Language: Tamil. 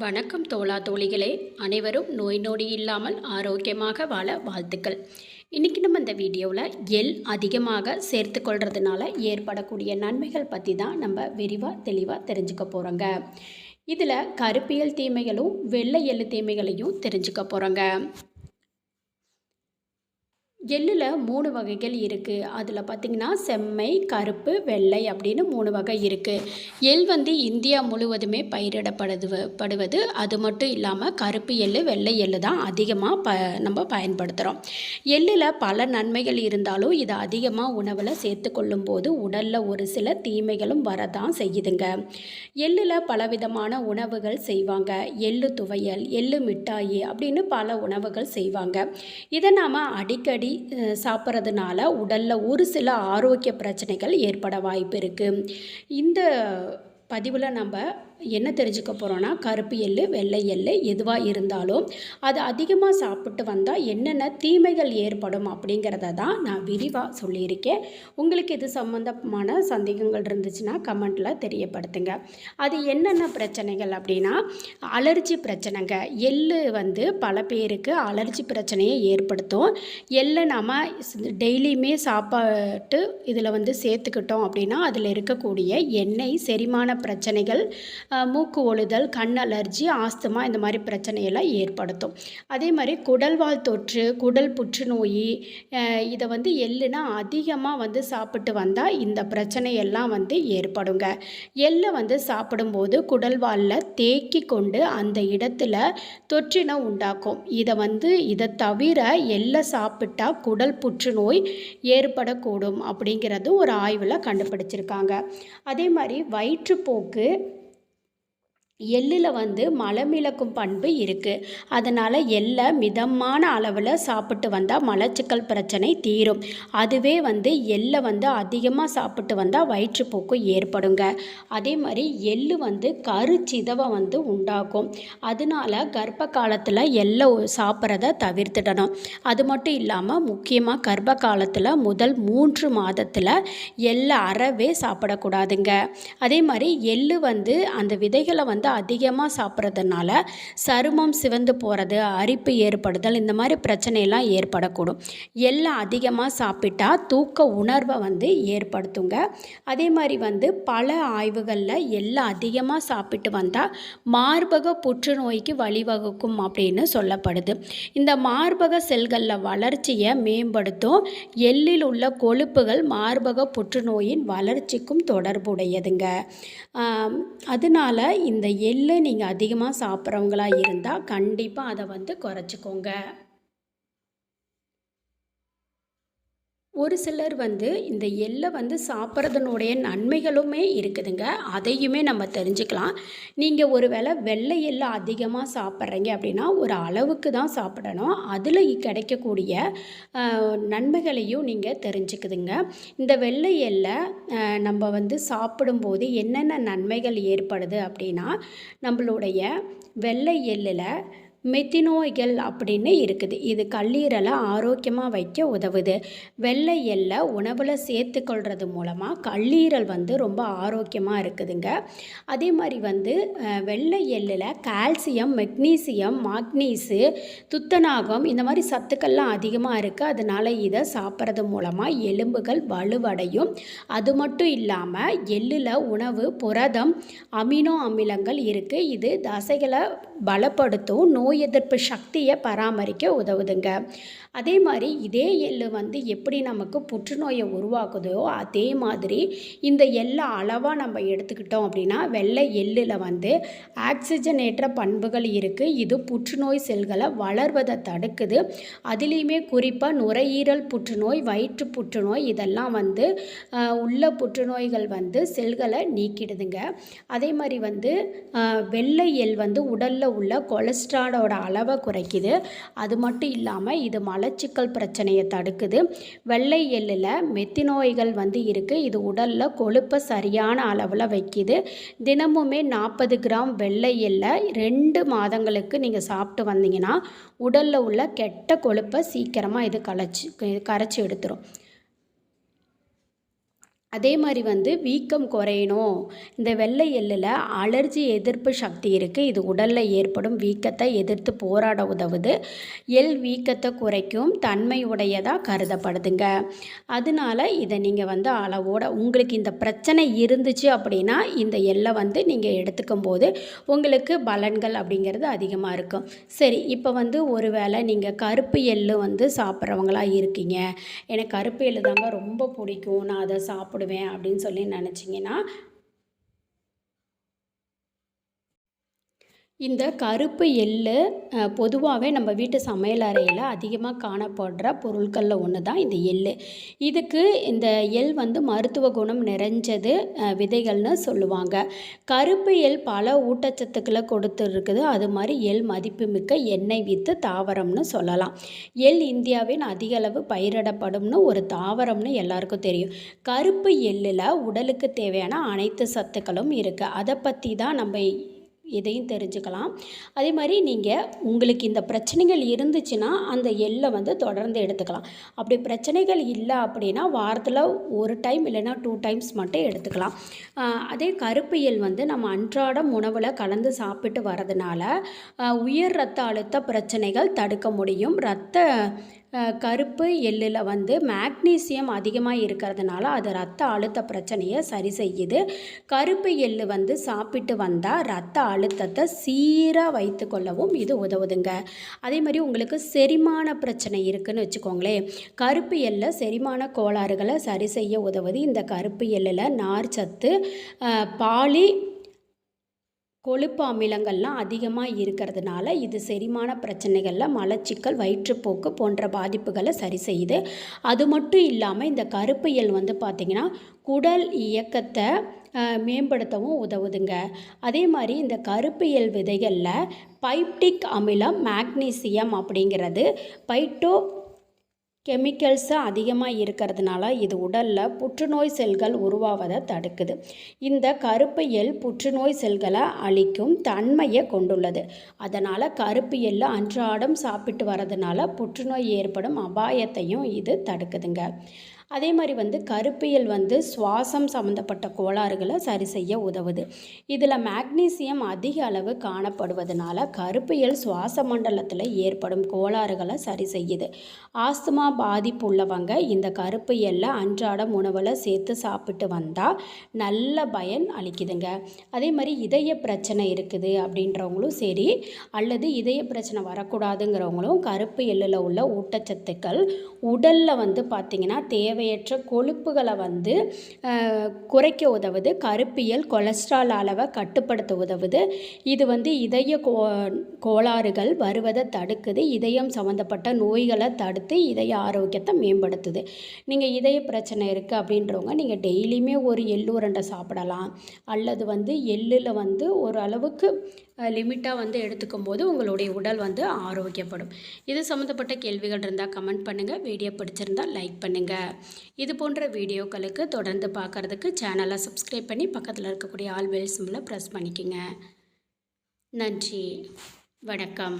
வணக்கம் தோழா தோழிகளே. அனைவரும் நோய் நொடி இல்லாமல் ஆரோக்கியமாக வாழ வாழ்த்துக்கள். இன்றைக்கி நம்ம இந்த வீடியோவில் எள் அதிகமாக சேர்த்து கொள்றதுனால ஏற்படக்கூடிய நன்மைகள் பற்றி தான் நம்ம விரிவாக தெளிவாக தெரிஞ்சுக்க போகிறோங்க இதில் கருப்பியல் தீமைகளும் வெள்ளை எள்ளு தீமைகளையும் தெரிஞ்சுக்க போகிறோங்க எள்ளில் மூணு வகைகள் இருக்குது அதில் பார்த்திங்கன்னா செம்மை கருப்பு வெள்ளை அப்படின்னு மூணு வகை இருக்குது எள் வந்து இந்தியா முழுவதுமே பயிரிடப்படுது படுவது. அது மட்டும் இல்லாமல் கருப்பு எள்ளு வெள்ளை எள்ளு தான் அதிகமாக ப நம்ம பயன்படுத்துகிறோம் எள்ளில் பல நன்மைகள் இருந்தாலும் இதை அதிகமாக உணவில் சேர்த்து கொள்ளும்போது உடலில் ஒரு சில தீமைகளும் வரதான் செய்யுதுங்க. எள்ளில் பலவிதமான உணவுகள் செய்வாங்க. எள்ளு துவையல் எள்ளு மிட்டாயி அப்படின்னு பல உணவுகள் செய்வாங்க. இதை நாம் அடிக்கடி சாப்பிட்றதுனால உடலில் ஒரு சில ஆரோக்கிய பிரச்சனைகள் ஏற்பட வாய்ப்பு இருக்குது இந்த பதிவில் நம்ம என்ன தெரிஞ்சுக்க போகிறோன்னா கருப்பு எள்ளு வெள்ளை எள் எதுவாக இருந்தாலும் அது அதிகமாக சாப்பிட்டு வந்தால் என்னென்ன தீமைகள் ஏற்படும் அப்படிங்கிறத தான் நான் விரிவாக சொல்லியிருக்கேன். உங்களுக்கு இது சம்மந்தமான சந்தேகங்கள் இருந்துச்சுன்னா கமெண்ட்டில் தெரியப்படுத்துங்க. அது என்னென்ன பிரச்சனைகள் அப்படின்னா அலர்ஜி பிரச்சனைங்க. எள் வந்து பல பேருக்கு அலர்ஜி பிரச்சனையை ஏற்படுத்தும். எள்ளை நாம் டெய்லியுமே சாப்பாட்டு இதில் வந்து சேர்த்துக்கிட்டோம் அப்படின்னா அதில் இருக்கக்கூடிய எண்ணெய் செரிமான பிரச்சனைகள் மூக்கு ஒழுதல் கண் அலர்ஜி ஆஸ்துமா இந்த மாதிரி பிரச்சனையெல்லாம் ஏற்படுத்தும். அதே மாதிரி குடல்வால் தொற்று குடல் புற்றுநோய் இதை வந்து எள்ளுனா அதிகமாக வந்து சாப்பிட்டு வந்தால் இந்த பிரச்சனையெல்லாம் வந்து ஏற்படுங்க. எள்ளை வந்து சாப்பிடும்போது குடல்வாலில் தேக்கி கொண்டு அந்த இடத்துல தொற்றினை உண்டாக்கும். இதை வந்து இதை தவிர எள்ளை சாப்பிட்டா குடல் புற்றுநோய் ஏற்படக்கூடும் அப்படிங்கிறது ஒரு ஆய்வில் கண்டுபிடிச்சிருக்காங்க. அதே மாதிரி வயிற்றுப்போக்கு எள்ளில் வந்து மலமிளக்கும் பண்பு இருக்குது அதனால் எள்ளை மிதமான அளவில் சாப்பிட்டு வந்தால் மலச்சிக்கல் பிரச்சனை தீரும். அதுவே வந்து எள்ளை வந்து அதிகமாக சாப்பிட்டு வந்தால் வயிற்றுப்போக்கு ஏற்படுங்க. அதே மாதிரி எள் வந்து கருச்சிதவை வந்து உண்டாக்கும். அதனால கர்ப்ப காலத்தில் எள்ளை சாப்பிட்றத தவிர்த்துடணும். அது மட்டும் இல்லாமல் முக்கியமாக கர்ப்ப காலத்தில் முதல் மூன்று மாதத்தில் எள்ளை அறவே சாப்பிடக்கூடாதுங்க. அதே மாதிரி எள்ளு வந்து அந்த விதைகளை வந்து அதிகமாக சாப்பிட்றதுனால சருமம் சிவந்து போகிறது அரிப்பு ஏற்படுதல் இந்த மாதிரி பிரச்சனையெல்லாம் ஏற்படக்கூடும். எள்ளை அதிகமாக சாப்பிட்டா தூக்க உணர்வை வந்து ஏற்படுத்துங்க. அதே மாதிரி வந்து பல ஆய்வுகளில் எல்லாம் அதிகமாக சாப்பிட்டு வந்தால் மார்பக புற்றுநோய்க்கு வழிவகுக்கும் அப்படின்னு சொல்லப்படுது. இந்த மார்பக செல்களில் வளர்ச்சியை மேம்படுத்தும் எள்ளில் உள்ள கொழுப்புகள் மார்பக புற்றுநோயின் வளர்ச்சிக்கும் தொடர்புடையதுங்க. அதனால் அதனால இந்த எள்ளு நீங்கள் அதிகமாக சாப்பிட்றவங்களா இருந்தால் கண்டிப்பாக அதை வந்து குறைச்சிக்கோங்க. ஒரு சிலர் வந்து இந்த எள்ளை வந்து சாப்பிட்றதுனுடைய நன்மைகளுமே இருக்குதுங்க. அதையுமே நம்ம தெரிஞ்சுக்கலாம். நீங்கள் ஒரு வேளை வெள்ளை எள்ளை அதிகமாக சாப்பிட்றீங்க அப்படின்னா ஒரு அளவுக்கு தான் சாப்பிடணும். அதில் கிடைக்கக்கூடிய நன்மைகளையும் நீங்கள் தெரிஞ்சுக்குதுங்க. இந்த வெள்ளை எள்ளை நம்ம வந்து சாப்பிடும்போது என்னென்ன நன்மைகள் ஏற்படுது அப்படின்னா நம்மளுடைய வெள்ளை எள்ளில் மெத்தினோய்கள் அப்படின்னு இருக்குது. இது கல்லீரலை ஆரோக்கியமாக வைக்க உதவுது. வெள்ளை எள்ளை உணவில் சேர்த்துக்கொள்கிறது மூலமாக கல்லீரல் வந்து ரொம்ப ஆரோக்கியமாக இருக்குதுங்க. அதே மாதிரி வந்து வெள்ளை எள்ளில் கால்சியம் மெக்னீசியம் மாக்னீஸு துத்தநாகம் இந்த மாதிரி சத்துக்கள்லாம் அதிகமாக இருக்குது அதனால் இதை சாப்பிட்றது மூலமாக எலும்புகள் வலுவடையும். அது மட்டும் இல்லாமல் எள்ளில் உணவு புரதம் அமினோ அமிலங்கள் இருக்குது இது தசைகளை பலப்படுத்தும் நோய் எதிர்ப்பு சக்தியை பராமரிக்க உதவுதுங்க. அதே மாதிரி இதே எள்ளு வந்து எப்படி நமக்கு புற்றுநோயை உருவாக்குதோ அதே மாதிரி இந்த எள்ளை அளவாக நம்ம எடுத்துக்கிட்டோம் அப்படின்னா வெள்ளை எள்ளில் வந்து ஆக்சிஜனேற்ற பண்புகள் இருக்குது இது புற்றுநோய் செல்களை வளர்வதை தடுக்குது. அதுலேயுமே குறிப்பாக நுரையீரல் புற்றுநோய் வயிற்று புற்றுநோய் இதெல்லாம் வந்து உள்ள புற்றுநோய்கள் வந்து செல்களை நீக்கிடுதுங்க. அதே மாதிரி வந்து வெள்ளை எள் வந்து உடலில் உள்ள கொலஸ்ட்ராலோட அளவை குறைக்குது. அது மட்டும் இல்லாமல் இது மலச்சிக்கல் பிரச்சனையை தடுக்குது. வெள்ளை எள்ளில் மெத்தினோய்கள் வந்து இருக்குது இது உடலில் கொழுப்பை சரியான அளவில் வைக்குது. தினமுமே நாற்பது கிராம் வெள்ளை எள்ளை ரெண்டு மாதங்களுக்கு நீங்கள் சாப்பிட்டு வந்தீங்கன்னா உடலில் உள்ள கெட்ட கொழுப்பை சீக்கிரமாக இது கலைச்சி கரைச்சி எடுத்துரும். அதே மாதிரி வந்து வீக்கம் குறையணும். இந்த வெள்ளை எள்ளில் அலர்ஜி எதிர்ப்பு சக்தி இருக்குது இது உடலில் ஏற்படும் வீக்கத்தை எதிர்த்து போராட உதவுது. எள் வீக்கத்தை குறைக்கும் தன்மை உடையதாக கருதப்படுதுங்க. அதனால இதை நீங்கள் வந்து அளவோட உங்களுக்கு இந்த பிரச்சனை இருந்துச்சு அப்படின்னா இந்த எள்ளை வந்து நீங்கள் எடுத்துக்கும் போது உங்களுக்கு பலன்கள் அப்படிங்கிறது அதிகமாக இருக்கும். சரி இப்போ வந்து ஒருவேளை நீங்கள் கருப்பு எள்ளு வந்து சாப்பிட்றவங்களாக இருக்கீங்க. எனக்கு கருப்பு எள்ளு தாங்க ரொம்ப பிடிக்கும். நான் அதை சாப்பிடுவேன். அப்படின்னு சொல்லி நினச்சிங்கன்னா இந்த கருப்பு எள்ளு பொதுவாகவே நம்ம வீட்டு சமையல் அறையில் அதிகமாக காணப்படுற பொருட்களில் ஒன்று தான் இந்த எள்ளு. இதுக்கு இந்த எள் வந்து மருத்துவ குணம் நிறைஞ்சது விதைகள்னு சொல்லுவாங்க. கருப்பு எள் பல ஊட்டச்சத்துக்களை கொடுத்துருக்குது. அது மாதிரி எள் மதிப்புமிக்க எண்ணெய் வித்து தாவரம்னு சொல்லலாம். எள் இந்தியாவின் அதிக அளவு பயிரிடப்படும்னு ஒரு தாவரம்னு எல்லாருக்கும் தெரியும். கருப்பு எள்ளில் உடலுக்கு தேவையான அனைத்து சத்துக்களும் இருக்குது அதை பற்றி தான் நம்ம இதையும் தெரிஞ்சுக்கலாம். அதே மாதிரி நீங்கள் உங்களுக்கு இந்த பிரச்சனைகள் இருந்துச்சுன்னா அந்த எள்ளை வந்து தொடர்ந்து எடுத்துக்கலாம். அப்படி பிரச்சனைகள் இல்லை அப்படின்னா வாரத்தில் ஒரு டைம் இல்லைன்னா டூ டைம்ஸ் மட்டும் எடுத்துக்கலாம். அதே கருப்பு எள் வந்து நம்ம அன்றாடம் உணவில் கலந்து சாப்பிட்டு வரதுனால உயர் ரத்த அழுத்த பிரச்சனைகள் தடுக்க முடியும். ரத்த கருப்பு எள்ளில் வந்து மேக்னீசியம் அதிகமாக இருக்கிறதுனால அது ரத்த அழுத்த பிரச்சனையை சரி செய்யுது. கருப்பு எள்ளு வந்து சாப்பிட்டு வந்தால் ரத்த அழுத்தத்தை சீராக வைத்து கொள்ளவும் இது உதவுதுங்க. அதே மாதிரி உங்களுக்கு செரிமான பிரச்சனை இருக்குதுன்னு வச்சுக்கோங்களேன். கருப்பு எள்ளை செரிமான கோளாறுகளை சரி செய்ய உதவுது. இந்த கருப்பு எள்ளில் நார்ச்சத்து பாலி கொழுப்பு அமிலங்கள்லாம் அதிகமாக இருக்கிறதுனால இது செரிமான பிரச்சனைகளில் மலச்சிக்கல் வயிற்றுப்போக்கு போன்ற பாதிப்புகளை சரி செய்யுது. அது மட்டும் இல்லாமல் இந்த கருப்பு எள் வந்து பார்த்திங்கன்னா குடல் இயக்கத்தை மேம்படுத்தவும் உதவுதுங்க. அதே மாதிரி இந்த கருப்பு எள் விதைகளில் பைப்டிக் அமிலம் மேக்னீசியம் அப்படிங்கிறது பைட்டோ கெமிக்கல்ஸு அதிகமாக இருக்கிறதுனால இது உடலில் புற்றுநோய் செல்கள் உருவாவதை தடுக்குது. இந்த கருப்பு எல் புற்றுநோய் செல்களை அழிக்கும் தன்மையை கொண்டுள்ளது. அதனால் கருப்பு எல் அன்றாடம் சாப்பிட்டு வரதுனால புற்றுநோய் ஏற்படும் அபாயத்தையும் இது தடுக்குதுங்க. அதே மாதிரி வந்து கருப்பியல் வந்து சுவாசம் சம்மந்தப்பட்ட கோளாறுகளை சரி செய்ய உதவுது. இதில் மேக்னீசியம் அதிக அளவு காணப்படுவதனால கருப்பியல் சுவாச மண்டலத்தில் ஏற்படும் கோளாறுகளை சரி செய்யுது. ஆஸ்துமா பாதிப்பு உள்ளவங்க இந்த கருப்பு அன்றாடம் உணவில் சேர்த்து சாப்பிட்டு வந்தால் நல்ல பயன் அளிக்குதுங்க. அதே மாதிரி இதய பிரச்சனை இருக்குது அப்படின்றவங்களும் சரி அல்லது இதய பிரச்சனை வரக்கூடாதுங்கிறவங்களும் கருப்பு எள்ளில் உள்ள ஊட்டச்சத்துக்கள் உடலில் வந்து பார்த்திங்கன்னா தேவையற்ற கொழுப்புகளை வந்து குறைக்க உதவுது. கருப்பியல் கொலஸ்ட்ரால் அளவை கட்டுப்படுத்த உதவுது. இது வந்து இதய கோ கோளாறுகள் வருவதை தடுக்குது. இதயம் சம்மந்தப்பட்ட நோய்களை தடுத்து இதய ஆரோக்கியத்தை மேம்படுத்துது. நீங்கள் இதய பிரச்சனை இருக்குது அப்படின்றவங்க நீங்கள் டெய்லியுமே ஒரு எள்ளு உருண்டை சாப்பிடலாம். அல்லது வந்து எள்ளில் வந்து ஒரு அளவுக்கு லிமிட்டாக வந்து எடுத்துக்கும் போது உங்களுடைய உடல் வந்து ஆரோக்கியப்படும். இது சம்மந்தப்பட்ட கேள்விகள் இருந்தால் கமெண்ட் பண்ணுங்கள் வீடியோ பிடிச்சிருந்தால் லைக் பண்ணுங்கள் இது போன்ற வீடியோக்களுக்கு தொடர்ந்து பார்க்குறதுக்கு சேனலை சப்ஸ்கிரைப் பண்ணி பக்கத்தில் இருக்கக்கூடிய ஆல் பெல் சிம்பிளை ப்ரெஸ் பண்ணிக்கோங்க. நன்றி. வணக்கம்.